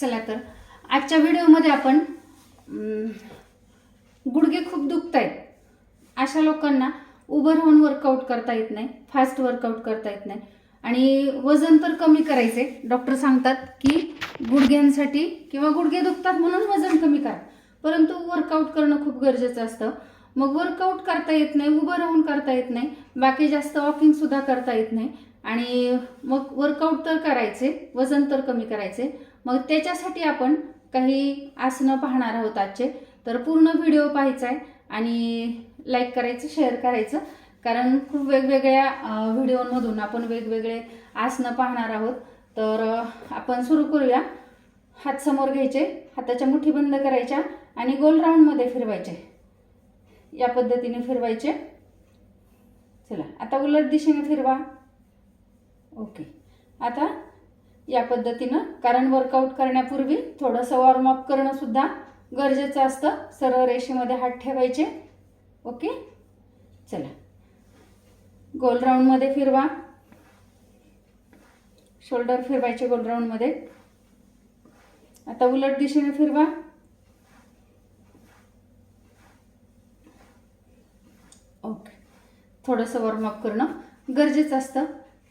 चला तर. आजच्या व्हिडिओमध्ये आपण गुडघे खूप दुखत आहेत अशा लोकांना उभं राहून वर्कआउट करता येत नाही फास्ट वर्कआउट करता येत नाही. आणि वजन तर कमी करायचे डॉक्टर सांगतात की गुडघ्यांसाठी किंवा गुडघे दुखतात म्हणून वजन कमी करा. परंतु वर्कआउट करणं खूप गरजेचं असतं. मग वर्कआउट करता येत नाही उभं राहून करता येत नाही. बाकी जास्त वॉकिंगसुद्धा करता येत नाही. आणि मग वर्कआउट तर करायचे वजन तर कमी करायचे. मग त्याच्यासाठी आपण काही आसनं पाहणार आहोत आजचे. तर पूर्ण व्हिडिओ पाहायचा आहे आणि लाईक करायचं शेअर करायचं. कारण खूप वेगवेगळ्या व्हिडिओमधून आपण वेगवेगळे आसनं पाहणार आहोत. तर आपण सुरू करूया. हात समोर घ्यायचे हाताच्या मुठी बंद करायच्या आणि गोल राऊंडमध्ये फिरवायचे. या पद्धतीने फिरवायचे. चला आता उलट दिशेने फिरवा. ओके. आता या पद्धतीनं कारण वर्कआउट करण्यापूर्वी थोडंसं वॉर्मअप करणं सुद्धा गरजेचं असतं. सरळ रेषेमध्ये हात ठेवायचे. ओके? चला. गोल राऊंडमध्ये फिरवा. शोल्डर फिरवायचे गोल राऊंडमध्ये आता उलट दिशेने फिरवा. ओके. थोडंसं वॉर्मअप करणं गरजेचं असतं.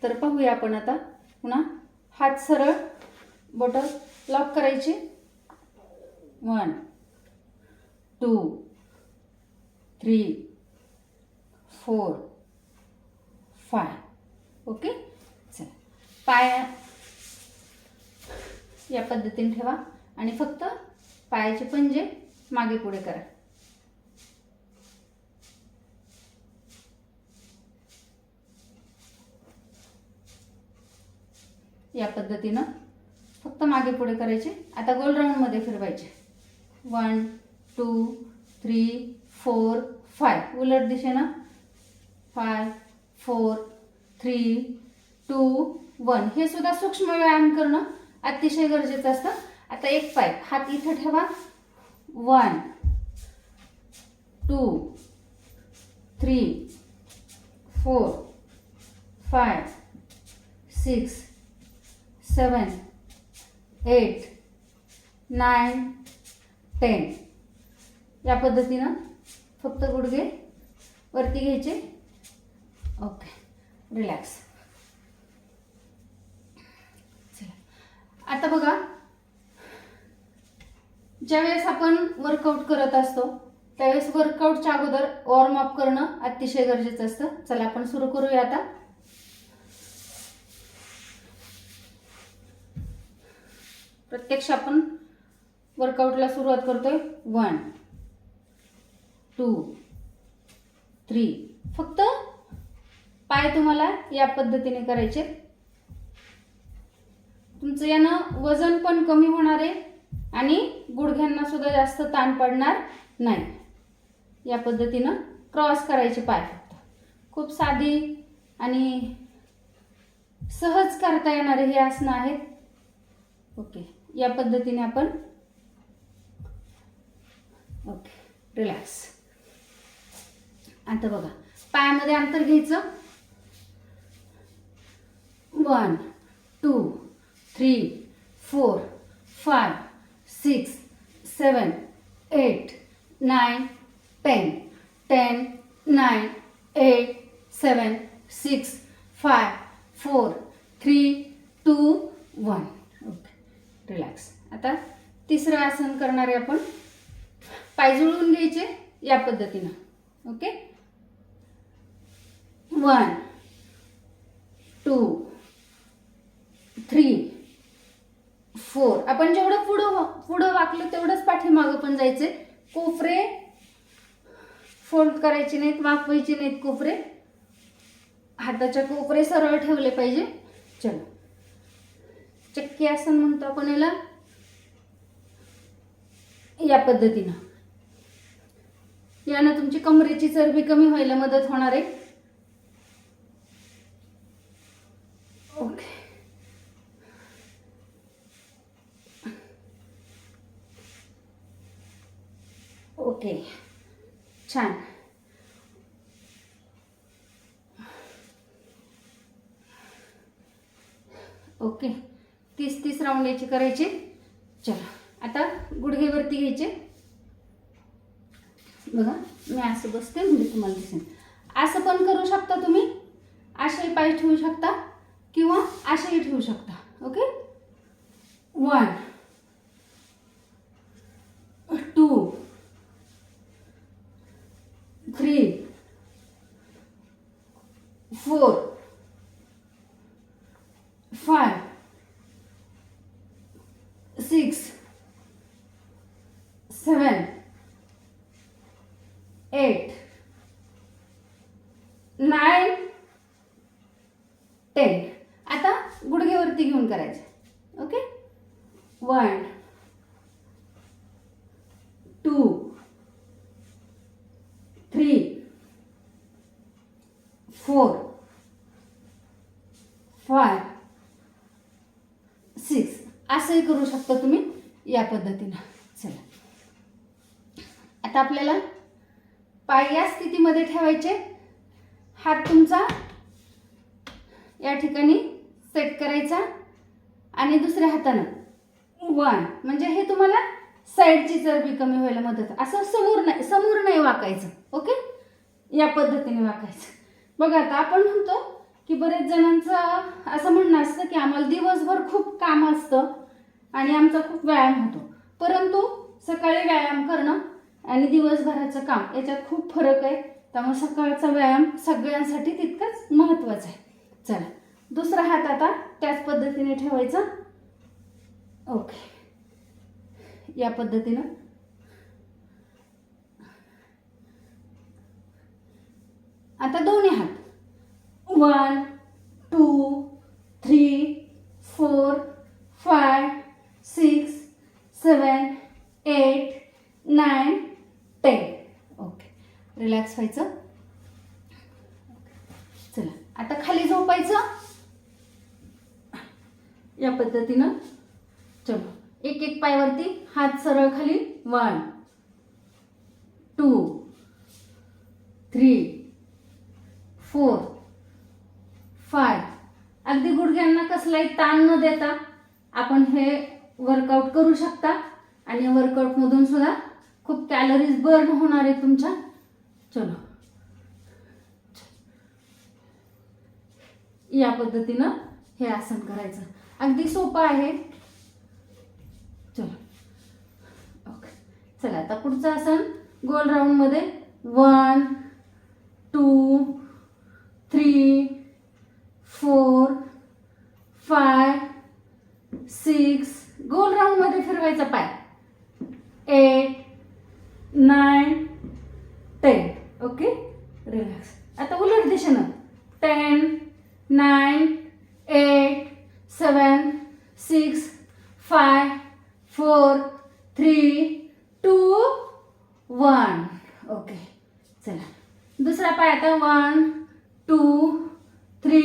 तर पाहूया आपण आता. पुन्हा हात सरळ बोटं लॉक करायचे. One two three four five okay चला. पाय या पद्धतीने ठेवा. आणि फक्त पायाचे पंजे मागे पुढे करा. या पद्धतीनं फक्त मागे पुढे करायचे. आता गोल राऊंडमध्ये फिरवायचे. One two three four five उलट दिशेनं. Five four three two one हे सुद्धा सूक्ष्म व्यायाम करणं अतिशय गरजेचं असतं. आता एक पाय. हात इथं ठेवा. One two three four five six seven eight nine ten. या पद्धतीनं फक्त गुडघे वरती घ्यायचे. ओके रिलॅक्स चला. आता बघा ज्यावेळेस आपण वर्कआउट करत असतो त्यावेळेस वर्कआउटच्या अगोदर वॉर्मअप करणं अतिशय गरजेचं असतं. चला आपण सुरू करूया आता. प्रत्यक्ष आपण वर्कआउटला सुरुवात करतोय. वन टू थ्री फक्त पाय तुम्हाला या पद्धतीने करायचे. तुमचं यानं वजन पण कमी होणार आहे आणि गुडघ्यांना सुद्धा जास्त ताण पडणार नाही. या पद्धतीनं क्रॉस करायचे पाय फक्त. खूप साधी आणि सहज करता येणारे हे आसनं आहेत. ओके या पद्धतीने आपण ओके रिलॅक्स आता बघा पायामध्ये अंतर घ्यायचं. One two three four five six seven eight nine ten ten nine eight seven six five four three two one okay relax आता तिसरं आसन करणारे आपण पाय जुळवून घ्यायचे या पद्धतीनं. Okay one two three four आपण जेवढं पुढं पुढं वाकलं तेवढंच पाठीमागं पण जायचे कोपरे फोल्ड करायचे नाहीत वाकवायचे नाहीत कोपरे. हाताच्या कोपरे सरळ ठेवले पाहिजे. चलो. चक्की आसन म्हणतो आपण याला. या पद्धतीनं. यानं तुमची कमरेची चरबी कमी व्हायला मदत होणार आहे. ओके. ओके. छान. ओके करायची. चला आता गुडघेवरती घ्यायचे. बघा मी असं बसते म्हणजे तुम्हाला दिसेल. असं पण करू शकता तुम्ही. असे पाय ठेवू शकता किंवा असेही ठेवू शकता. Okay? One two three four five six seven eight nine ten. आता गुडघेवरती घेऊन करायचे. Okay? One two three four five six. असंही करू शकता तुम्ही या पद्धतीनं. चला. आता आपल्याला पाय या स्थितीमध्ये ठेवायचे. हात तुमचा या ठिकाणी सेट करायचा आणि दुसऱ्या हातानं. वन म्हणजे हे तुम्हाला साईडची चरबी कमी व्हायला मदत. असं समोर नाही समोर नाही वाकायचं. ओके या पद्धतीने वाकायचं. बघा आता आपण म्हणतो की बरेच जणांचं असं म्हणणं असतं की आम्हाला दिवसभर खूप काम असतं आणि आमचा खूप व्यायाम होतो. परंतु सकाळी व्यायाम करणं आणि दिवसभराचं काम याच्यात खूप फरक आहे. त्यामुळे सकाळचा व्यायाम सगळ्यांसाठी तितकाच महत्त्वाचा आहे. चला दुसरा हात आता त्याच पद्धतीने ठेवायचा. ओके या पद्धतीनं. आता दोन्ही हात. One two three four five six seven eight nine ten okay relax व्हायचं. चला आता खाली झोपायचं. या पद्धतीनं. चलो एक एक पायावरती हात सरळ खाली. One two three four five अगदी गुडघ्यांना कसलाही ताण न देता आपण हे वर्कआउट करू शकता. आणि वर्कआउटमधून सुद्धा खूप कॅलरीज बर्न होणार आहे तुमच्या. चलो. या पद्धतीनं हे आसन करायचं. अगदी सोपं आहे. चलो. ओके चला आता पुढचं आसन. गोल राऊंडमध्ये one two three four five six गोल राऊंडमध्ये फिरवायचा पाय. Eight nine ten okay? Relax. आता उलट दिशेनं. Ten nine eight seven six five four three two one. Okay. चला. दुसरा पाय आता. One two three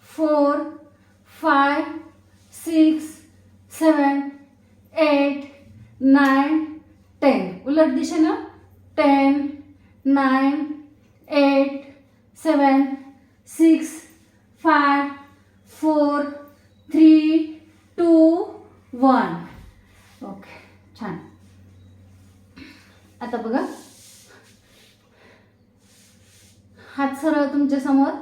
four five six seven eight nine ten. उलट दिशेनं. Ten nine eight seven six five four three two one. Okay छान. आता बघा. हात सरळ तुमच्यासमोर.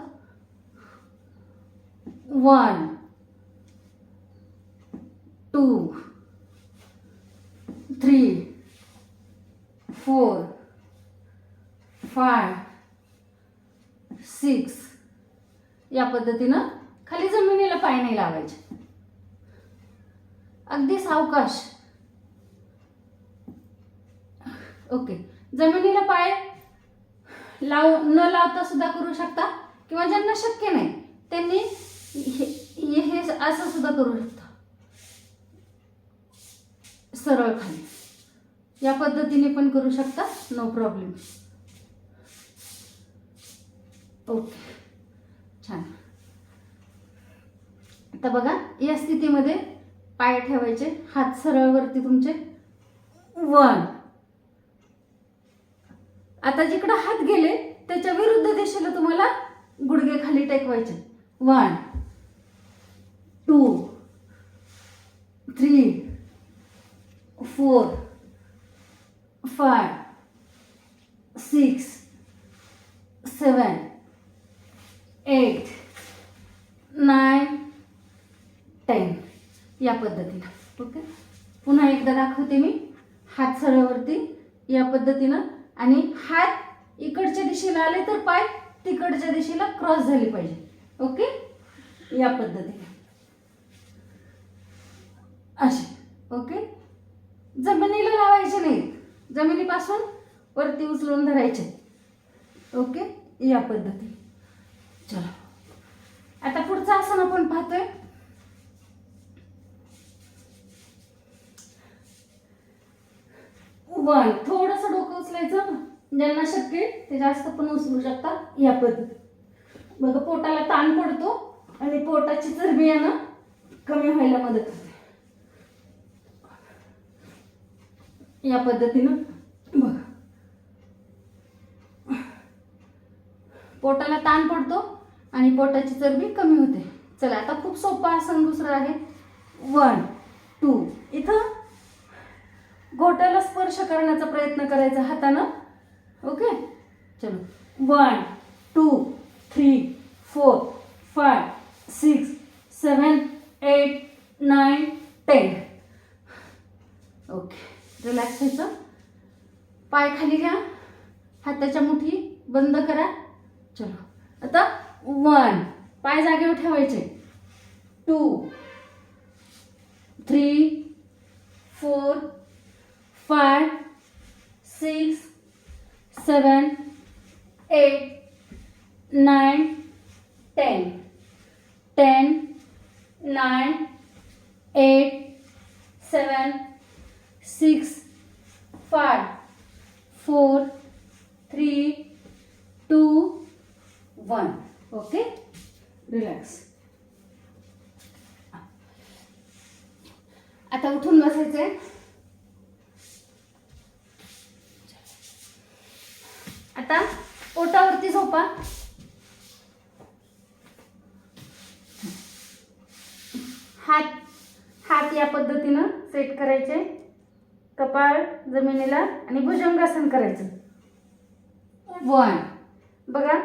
One two three four five six या पद्धतीनं खाली जमिनीला पाय नाही लावायचे. अगदी सावकाश. ओके जमिनीला पाय लाव न लावता सुद्धा करू शकता किंवा ज्यांना शक्य नाही त्यांनी हे हे- हे असं सुद्धा करू शकता. सरळ खाली. या पद्धतीने पण करू शकता. No problem okay. छान. आता बघा या स्थितीमध्ये पाय ठेवायचे हात सरळवरती तुमचे. वन आता जिकडे हात गेले त्याच्या विरुद्ध दिशेला तुम्हाला गुडघे खाली टेकवायचे. One two three four five six seven. Eight nine ten या पद्धतीनं. ओके? पुन्हा एकदा दाखवते मी. हात सरळवरती. या पद्धतीनं. आणि हात इकडच्या दिशेला आले तर पाय तिकडच्या दिशेला क्रॉस झाले पाहिजे. ओके? या पद्धतीने. असे ओके? जमिनीला लावायचे नाहीत. जमिनीपासून वरती उचलून धरायचे. ओके? या पद्धतीने. चला. आता पुढचं आसन आपण पाहतोय. वन थोडंसं डोकं उचलायचं. ज्यांना शक्य ते जास्त पण उचलू शकतात या पद्धती बघा पोटाला ताण पडतो आणि पोटाची चरबी यानं कमी व्हायला मदत होते. या पद्धतीनं बघा. पोटाला ताण पडतो आणि पोटाची चरबी कमी होते. चला आता खूप सोपा आसन दुसरं आहे. वन टू इथं घोट्याला स्पर्श करण्याचा प्रयत्न करायचा हातानं. ओके चलो. One two three four five six seven eight nine ten okay relax व्हायचं. पाय खाली घ्या. हाताच्या मुठी बंद करा. चलो. आता वन. पाय जागेवर ठेवायचे. Two. Three. Four. Five. Six. Seven. Eight. Nine. Ten. Ten. Nine. Eight. Seven. Six. Five. Four. Three. Two. One. Okay? Relax आता उठून बसायचंय. आता पोटावरती झोपा. हात हात या पद्धतीनं सेट करायचे. कपाळ जमिनीला आणि भुजंगासन करायचं. वन बघा.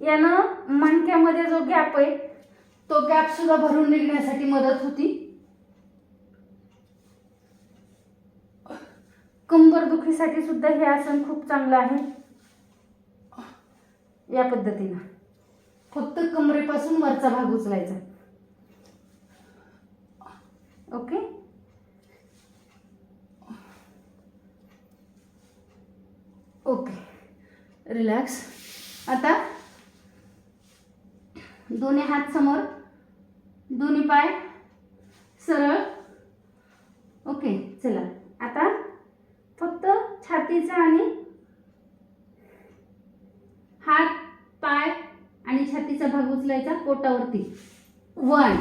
यानं मणक्यामध्ये जो गॅप आहे तो गॅप सुद्धा भरून निघण्यासाठी मदत होती. कंबर दुखीसाठी सुद्धा हे आसन खूप चांगलं आहे. या पद्धतीनं. फक्त कमरेपासून वरचा भाग उचलायचा. ओके? ओके. रिलॅक्स. आता दोन्ही हात समोर दोन्ही पाय सरळ. ओके चला. आता फक्त छातीचा आणि हात पाय आणि छातीचा भाग उचलायचा पोटावरती. वन.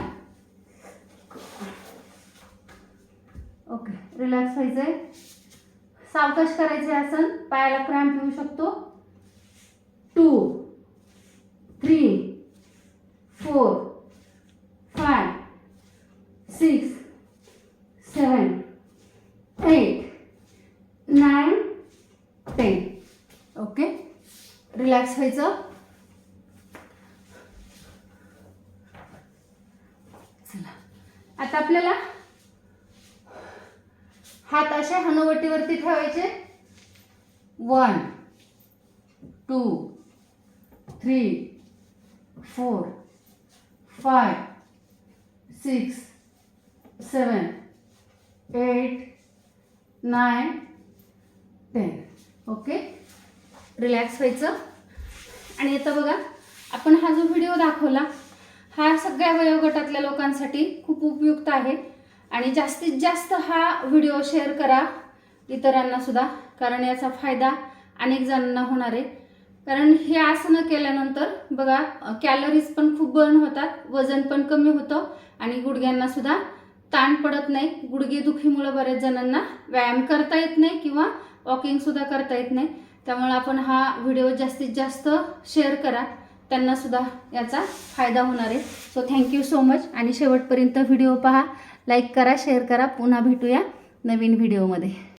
ओके रिलॅक्स व्हायचंय. सावकाश करायचे आसन. पायाला क्रॅम्प येऊ शकतो two three four five six seven eight nine ten okay relax व्हायचं? चला. आता आपल्याला हात अशा हनुवटीवरती ठेवायचे. One two three four five six seven eight nine ten okay relax व्हायचं. आणि आता बघा आपण हा जो व्हिडिओ दाखवला हा सगळ्या वयोगटातल्या लोकांसाठी खूप उपयुक्त आहे. आणि जास्तीत जास्त हा व्हिडिओ शेअर करा इतरांना सुद्धा कारण याचा फायदा अनेक जणांना होणार आहे. कारण हे आसनं केल्यानंतर बघा कॅलरीज पण खूप बर्न होतात वजन पण कमी होतं आणि गुडघ्यांना सुद्धा ताण पडत नाही. गुडघे दुखीमुळे बऱ्याच जणांना व्यायाम करता येत नाही किंवा वॉकिंग सुद्धा करता येत नाही. त्यामुळे आपण हा व्हिडिओ जास्तीत जास्त शेअर करा. त्यांना सुद्धा याचा फायदा होणार आहे. सो थँक्यू सो मच आणि शेवटपर्यंत व्हिडिओ पहा. लाईक करा शेअर करा. पुन्हा भेटूया नवीन व्हिडिओमध्ये